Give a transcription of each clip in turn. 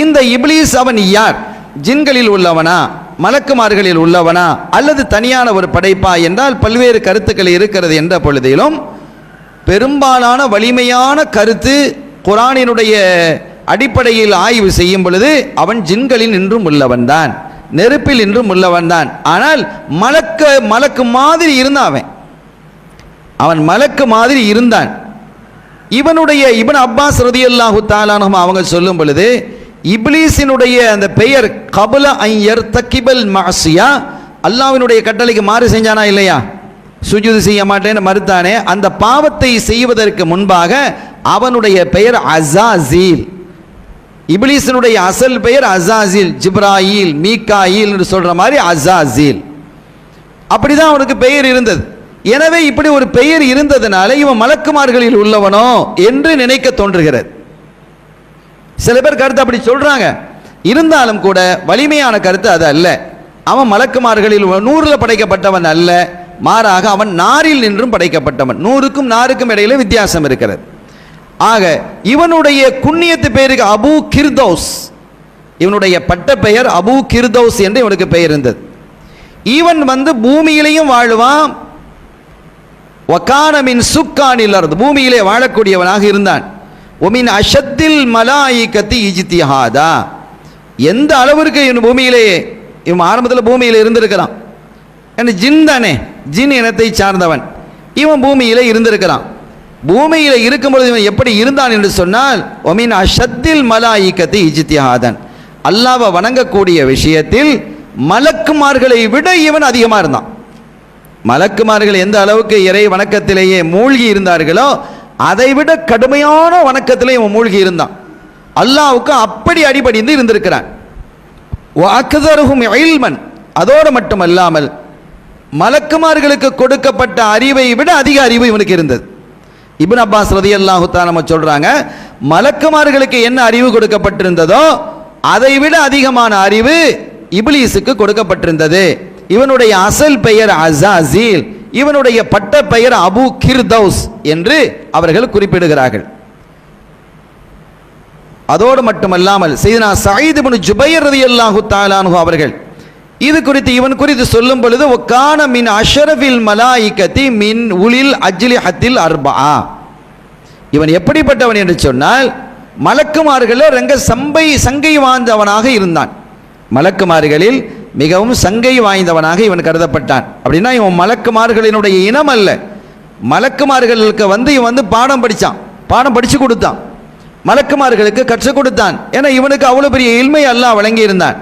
இந்த இப்லீஸ் அவன் யார்? ஜின்களில் உள்ளவனா? மலக்குமார்களில் உள்ளவனா? அல்லது தனியான ஒரு படைப்பா என்றால் பல்வேறு கருத்துக்கள் இருக்கிறது என்ற பொழுதிலும் பெரும்பாலான வலிமையான கருத்து குரானினுடைய அடிப்படையில் ஆய்வு செய்யும் பொழுது அவன் ஜின்களில் நின்றும் உள்ளவன்தான் நெருப்பில் நின்றும் உள்ளவன்தான் ஆனால் மலக்க மலக்கு மாதிரி இருந்தான் அவன். அவன் மலக்கு மாதிரி இருந்தான். இவனுடைய இவன் அப்பாஸ் ரதியல்லாஹு தாலானும் அவங்க சொல்லும் பொழுது இப்லீஸினுடைய அந்த பெயர் கபல ஐயர் தக்கிபல் மாசியா அல்லாவினுடைய கட்டளைக்கு மாறு செஞ்சானா இல்லையா? சுஜுது செய்ய மாட்டேன்னு மறுத்தானே அந்த பாவத்தை செய்வதற்கு முன்பாக அவனுடைய பெயர் அசாசீல் இபிலிசனுடைய அசல் பெயர் அசாசில் ஜிப்ராயில் மீகாயில் என்று சொல்ற மாதிரி அசாசில் அப்படிதான் அவனுக்கு பெயர் இருந்தது. எனவே இப்படி ஒரு பெயர் இருந்ததுனால இவன் மலக்குமார்களில் உள்ளவனோ என்று நினைக்க தோன்றுகிறது. சில பேர் கருத்து அப்படி சொல்கிறாங்க இருந்தாலும் கூட வலிமையான கருத்து அது அல்ல. அவன் மலக்குமார்களில் நூறில் படைக்கப்பட்டவன் அல்ல. மாறாக அவன் நாரில் நின்றும் படைக்கப்பட்டவன். நூறுக்கும் நாருக்கும் இடையில வித்தியாசம் இருக்கிறது. ஆக இவனுடைய குண்ணியத்து பேருக்கு அபு கிர்தௌஸ். இவனுடைய பட்ட பெயர் அபு கிர்தௌஸ் என்று இவனுக்கு பெயர் இருந்தது. இவன் வந்து பூமியிலையும் வாழ்வான். ஒக்கானமின் சுக்கானில் பூமியிலே வாழக்கூடியவனாக இருந்தான். ஒமின் அஷத்தில் மலாயிக்கத்தி இஜித்திஹாதா எந்த அளவிற்கு இவன் பூமியிலேயே இவன் ஆரம்பத்தில் பூமியில் இருந்திருக்கிறான். ஏன்னா ஜின் தானே. ஜின் இனத்தை சார்ந்தவன். இவன் பூமியில் இருந்திருக்கிறான். பூமியில் இருக்கும்பொழுது இவன் எப்படி இருந்தான் என்று சொன்னால் ஒமின் அஷத்தில் மலாயிக்கத்தி இஜித்திஹாதன் அல்லாவை வணங்கக்கூடிய விஷயத்தில் மலக்குமார்களை விட இவன் அதிகமாக இருந்தான். மலக்குமார்கள் எந்த அளவுக்கு இறை வணக்கத்திலேயே மூழ்கி இருந்தார்களோ அதை விட கடுமையான வணக்கத்திலே இவன் மூழ்கி இருந்தான். அல்லாவுக்கு அப்படி அடிபடிந்து இருந்திருக்கிறான். அக்தருகும் இல்மன். அதோடு மட்டுமல்லாமல் மலக்குமார்களுக்கு கொடுக்கப்பட்ட அறிவை விட அதிக அறிவு இவனுக்கு இருந்தது. இபின் அப்பாஸ் ரதி அல்லாஹுத்தா நம்ம சொல்றாங்க மலக்குமார்களுக்கு என்ன அறிவு கொடுக்கப்பட்டிருந்ததோ அதை விட அதிகமான அறிவு இப்லீஸுக்கு கொடுக்கப்பட்டிருந்தது. இவனுடைய அசல் பெயர் அசாசீல் இவனுடைய பட்ட பெயர் அபு கிர்தௌஸ் என்று அவர்கள் குறிப்பிடுகிறார்கள். அதோடு மட்டுமல்லாமல் செய்தனா சயீத் இப்னு ஜுபைர் ரலியல்லாஹு தஆலாஹு அவர்கள் இது குறித்து இவன் குறித்து சொல்லும் பொழுது ஒக்கான மின் அஷரஃபில் மலாயிக்கத்தி மின் உளில் அஜ்லி ஹத்தில் அர்பா. இவன் எப்படிப்பட்டவன் என்று சொன்னால் மலக்குமார்களில் ரங்க சம்பை சங்கை வாழ்ந்தவனாக இருந்தான். மலக்குமார்களில் மிகவும் சங்கை வாய்ந்தவனாக இவன் கருதப்பட்டான். அப்படின்னா இவன் மலக்குமார்களினுடைய இனம் அல்ல. மலக்குமார்களுக்கு வந்து இவன் வந்து பாடம் படித்தான் பாடம் படித்து கொடுத்தான். மலக்குமார்களுக்கு கற்றுக் கொடுத்தான். ஏன்னா இவனுக்கு அவ்வளோ பெரிய இல்மை அல்லாஹ் வழங்கியிருந்தான்.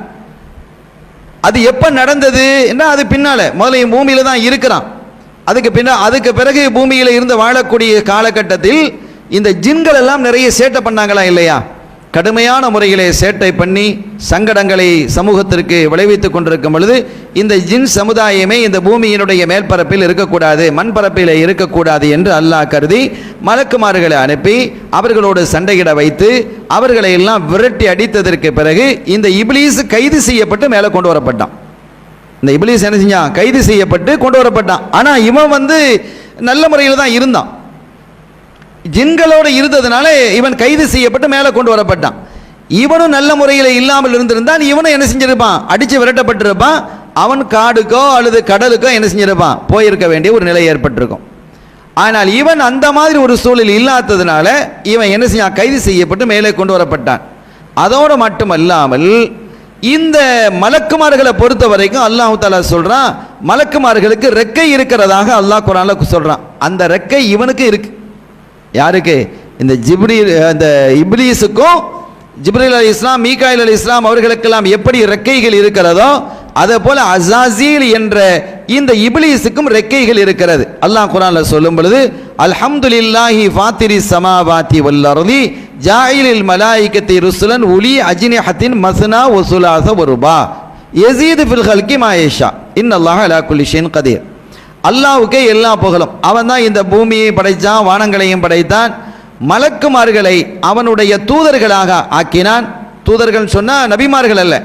அது எப்போ நடந்தது? என்ன அது பின்னால்? முதல்ல பூமியில் தான் இருக்கிறான். அதுக்கு பின்ன அதுக்கு பிறகு பூமியில் இருந்து வாழக்கூடிய காலகட்டத்தில் இந்த ஜின்கள் எல்லாம் நிறைய சேட்டை பண்ணாங்களா இல்லையா? கடுமையான முறையிலே சேட்டை பண்ணி சங்கடங்களை சமூகத்திற்கு விளைவித்துக் கொண்டிருக்கும் பொழுது இந்த ஜின் சமுதாயமே இந்த பூமியினுடைய மேற்பரப்பில் இருக்கக்கூடாது மண்பரப்பில் இருக்கக்கூடாது என்று அல்லாஹ் கருதி மலக்குமார்களை அனுப்பி அவர்களோடு சண்டையிட வைத்து அவர்களை எல்லாம் விரட்டி அடித்ததற்கு பிறகு இந்த இபிலீஸ் கைது செய்யப்பட்டு மேலே கொண்டு வரப்பட்டான். இந்த இபிலீஸ் என்ன செஞ்சான்? கைது செய்யப்பட்டு கொண்டு வரப்பட்டான். ஆனால் இவன் வந்து நல்ல முறையில் தான் இருந்தான். ஜின்களோடு இருந்ததுனால இவன் கைது செய்யப்பட்டு மேலே கொண்டு வரப்பட்டான். இவனும் நல்ல முறையில் இல்லாமல் இருந்திருந்தான் இவனும் என்ன செஞ்சிருப்பான்? அடித்து விரட்டப்பட்டிருப்பான். அவன் காடுக்கோ அல்லது கடலுக்கோ என்ன செஞ்சிருப்பான்? போயிருக்க வேண்டிய ஒரு நிலை ஏற்பட்டிருக்கும். ஆனால் இவன் அந்த மாதிரி ஒரு சூழல் இல்லாததுனால இவன் என்ன செய்யான் கைது செய்யப்பட்டு மேலே கொண்டு வரப்பட்டான். அதோடு மட்டுமல்லாமல் இந்த மலக்குமார்களை பொறுத்த வரைக்கும் அல்லாஹு தாலா சொல்கிறான் மலக்குமார்களுக்கு ரெக்கை இருக்கிறதாக அல்லாஹ் குரானில் சொல்கிறான் அந்த ரெக்கை இவனுக்கு இருக்குது யாருக்கு? இந்த ஜிப்ரி இந்த இப்லீஸுக்கும் ஜிப்ரில் அலி இஸ்லாம் மீகாயில் அலி இஸ்லாம் அவர்களுக்கெல்லாம் எப்படி ரெக்கைகள் இருக்கிறதோ அதே போல அசாசீல் என்ற இந்த இப்லீஸுக்கும் ரெக்கைகள் இருக்கிறது. அல்லாஹ் குரான்ல சொல்லும் பொழுது அல்ஹம்துலில்லாஹி ஃபாத்திரி சமாவாத்தி வல்லருதி ஜாயிலில் மலாய்கத்தை ருசுலன் உலி அஜினிஹத்தின் மஸ்னா வசுலாச ஒருபா எசீது ஃபில் ஹல்கி மாயேஷா. இன்னல்லாஹ் அலா குலிஷின் கதீர். அல்லாவுக்கே எல்லா புகழும். அவன் தான் இந்த பூமியை படைத்தான் வானங்களையும் படைத்தான். மலக்குமார்களை அவனுடைய தூதர்களாக ஆக்கினான். தூதர்கள் சொன்னால் நபிமார்கள் அல்ல.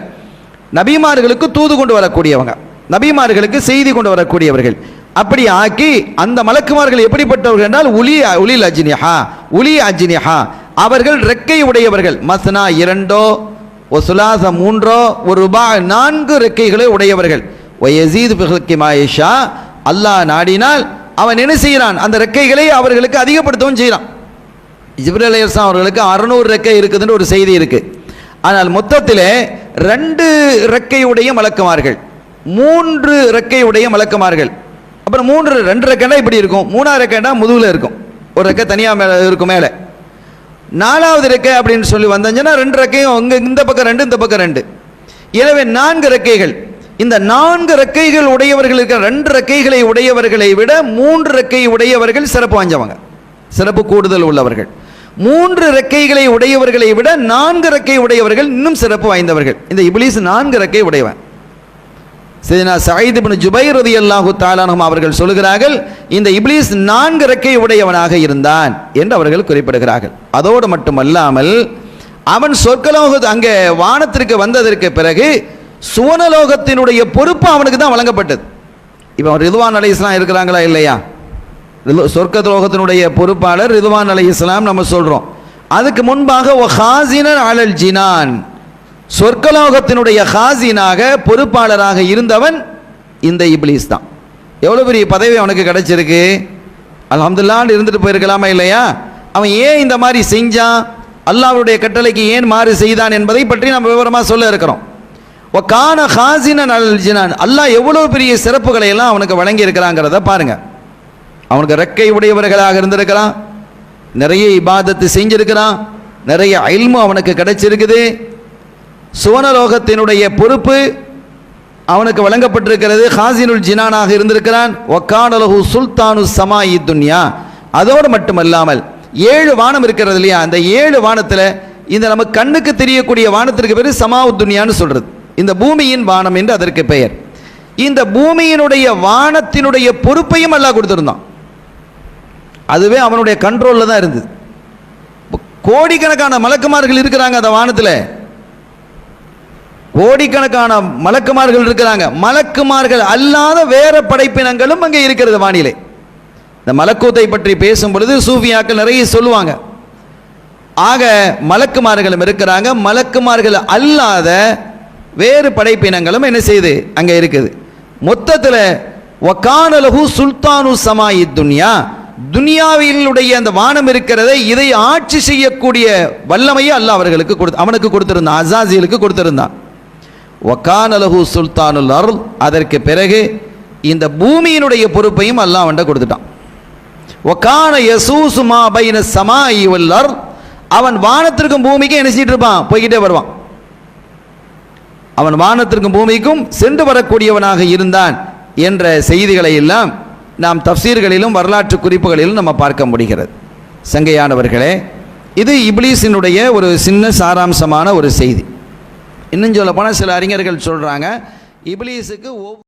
நபிமார்களுக்கு தூது கொண்டு வரக்கூடியவங்க. நபிமார்களுக்கு செய்தி கொண்டு வரக்கூடியவர்கள். அப்படி ஆக்கி அந்த மலக்குமார்கள் எப்படிப்பட்டவர்கள் என்றால் உலி உலில் அஜினிஹா உலி அஜினிஹா. அவர்கள் ரெக்கை உடையவர்கள். மஸ்னா இரண்டோ ஒரு சுலாச மூன்றோ ஒரு ரூபா நான்கு ரெக்கைகளை உடையவர்கள். ஒயசீது பிஹக்கி மாயிஷா அல்லாஹ் நாடினால் அவன் என்ன செய்கிறான்? அந்த ரெக்கைகளை அவர்களுக்கு அதிகப்படுத்தவும் செய்கிறான். ஜிப்ரல் அலைஹிஸ்ஸலாம் அவர்களுக்கு அறுநூறு ரெக்கை இருக்குதுன்னு ஒரு செய்தி இருக்கு. ஆனால் மொத்தத்தில் ரெண்டு ரெக்கையுடைய மலக்குமார்கள் மூன்று ரெக்கையுடைய மலக்குமார்கள். அப்புறம் மூன்று ரெண்டு ரெக்கைனா இப்படி இருக்கும். மூணாவது ரெக்கைனா முதுகில் இருக்கும். ஒரு ரெக்கை தனியாக மேலே இருக்கும் மேலே. நாலாவது ரெக்கை அப்படின்னு சொல்லி வந்தாச்சுன்னா ரெண்டு ரெக்கையும் அங்கே இந்த பக்கம் ரெண்டு இந்த பக்கம் ரெண்டு. எனவே நான்கு ரெக்கைகள். இந்த நான்கு ரெக்கைகள் உடையவர்கள் இருக்கிற ரெண்டு ரெக்கைகளை உடையவர்களை விட மூன்று ரெக்கை உடையவர்கள் சிறப்பு வாஞ்சவங்க சிறப்பு கூடுதல் உள்ளவர்கள். மூன்று ரெக்கைகளை உடையவர்களை விட நான்கு ரெக்கை உடையவர்கள் இன்னும் சிறப்பு வாய்ந்தவர்கள். இந்த இபிலிஸ் நான்கு ரெக்கை உடையவன். சரினா சயீத் இப்னு ஜுபைர் ரலியல்லாஹு தாலானும் அவர்கள் சொல்கிறார்கள் இந்த இப்லீஸ் நான்கு ரெக்கை உடையவனாக இருந்தான் என்று அவர்கள் குறிப்பிடுகிறார்கள். அதோடு மட்டுமல்லாமல் அவன் சொர்க்கலோக அங்கே வானத்திற்கு வந்ததற்கு பிறகு சுவனலோகத்தினுடைய பொறுப்பு அவனுக்கு தான் வழங்கப்பட்டது. இப்போ ரிதுவான் அலை இஸ்லாம் இருக்கிறாங்களா இல்லையா? சொர்க்க லோகத்தினுடைய பொறுப்பாளர் ரிதுவான் அலை இஸ்லாம் நம்ம சொல்கிறோம் அதுக்கு முன்பாக ஒ ஹாசினன் அலல் ஜினான். சொர்க்கலோகத்தினுடைய ஹாசினாக பொறுப்பாளராக இருந்தவன் இந்த இப்ளீஸ் தான். எவ்வளோ பெரிய பதவி அவனுக்கு கிடைச்சிருக்கு? அலமதுல்லான்னு இருந்துட்டு போயிருக்கலாமா இல்லையா? அவன் ஏன் இந்த மாதிரி செஞ்சான்? அல்லாவுடைய கட்டளைக்கு ஏன் மாறு செய்தான் என்பதை பற்றி நம்ம விவரமாக சொல்ல இருக்கிறோம். ஒக்கான கான ஹாசினன் அல் ஜினான். அல்லாஹ் எவ்வளோ பெரிய சிறப்புகளை எல்லாம் அவனுக்கு வழங்கியிருக்கிறாங்கிறத பாருங்கள் பாருங்க. அவனுக்கு ரெக்கை உடையவர்களாக இருந்திருக்கிறான். நிறைய இபாதத்து செஞ்சிருக்கிறான். நிறைய அயல்மும் அவனுக்கு கிடைச்சிருக்குது. சுவனலோகத்தினுடைய பொறுப்பு அவனுக்கு வழங்கப்பட்டிருக்கிறது. ஹாசினுல் ஜினானாக இருந்திருக்கிறான். ஒக்கானலகு சுல்தானு சமாயி துன்யா. அதோடு மட்டுமல்லாமல் ஏழு வானம் இருக்கிறது இல்லையா? அந்த ஏழு வானத்தில் இந்த நம்ம கண்ணுக்கு தெரியக்கூடிய வானத்திற்கு பேர் சமாவு துன்யான்னு சொல்கிறது இந்த பூமியின் வானம் என்று அதற்கு பெயர். இந்த பூமியினுடைய வானத்தினுடைய பொறுப்பையும் அல்லாஹ் கொடுத்துருந்தான். அதுவே அவனுடைய கண்ட்ரோலில் தான் இருந்தது. கோடிக்கணக்கான மலக்குமார்கள் இருக்கிறாங்க அந்த வானத்தில். கோடிக்கணக்கான மலக்குமார்கள் இருக்கிறாங்க. மலக்குமார்கள் அல்லாத வேற படைப்பினங்களும் அங்கே இருக்கிறது வானிலை. இந்த மலக்கூத்தை பற்றி பேசும் பொழுது சூஃபியாக்கள் நிறைய சொல்லுவாங்க. ஆக மலக்குமார்களும் இருக்கிறாங்க. மலக்குமார்கள் அல்லாத வேறு படைப்பினங்களும் என்ன செய்யுது அங்கே இருக்குது. மொத்தத்தில் ஒக்கானலகு சுல்தானு சமாயி துன்யா. துனியாவிலுடைய அந்த வானம் இருக்கிறதை இதை ஆட்சி செய்யக்கூடிய வல்லமையை அல்ல அவர்களுக்கு கொடுத்து அவனுக்கு கொடுத்திருந்தான். அசாசியலுக்கு கொடுத்திருந்தான். ஒக்கானலகு சுல்தானுல் அருள் அதற்கு பிறகு இந்த பூமியினுடைய பொறுப்பையும் அல்லாஹ் அவன்கிட்ட கொடுத்துட்டான். ஒக்கான யசூசுமா பைன சமாயி வல் அருள் அவன் வானத்திற்கும் பூமிக்கும் என்ன செஞ்சிட்டு இருப்பான்? போய்கிட்டே வருவான். அவன் வானத்திற்கும் பூமிக்கும் சென்று வரக்கூடியவனாக இருந்தான் என்ற செய்திகளை எல்லாம் நாம் தப்சீர்களிலும் வரலாற்று குறிப்புகளிலும் நம்ம பார்க்க முடிகிறது. சங்கையானவர்களே இது இப்ளீஸினுடைய ஒரு சின்ன சாராம்சமான ஒரு செய்தி. இன்னும் சொல்ல போனால் சில அறிஞர்கள் சொல்கிறாங்க இப்ளீஸுக்கு ஒவ்வொரு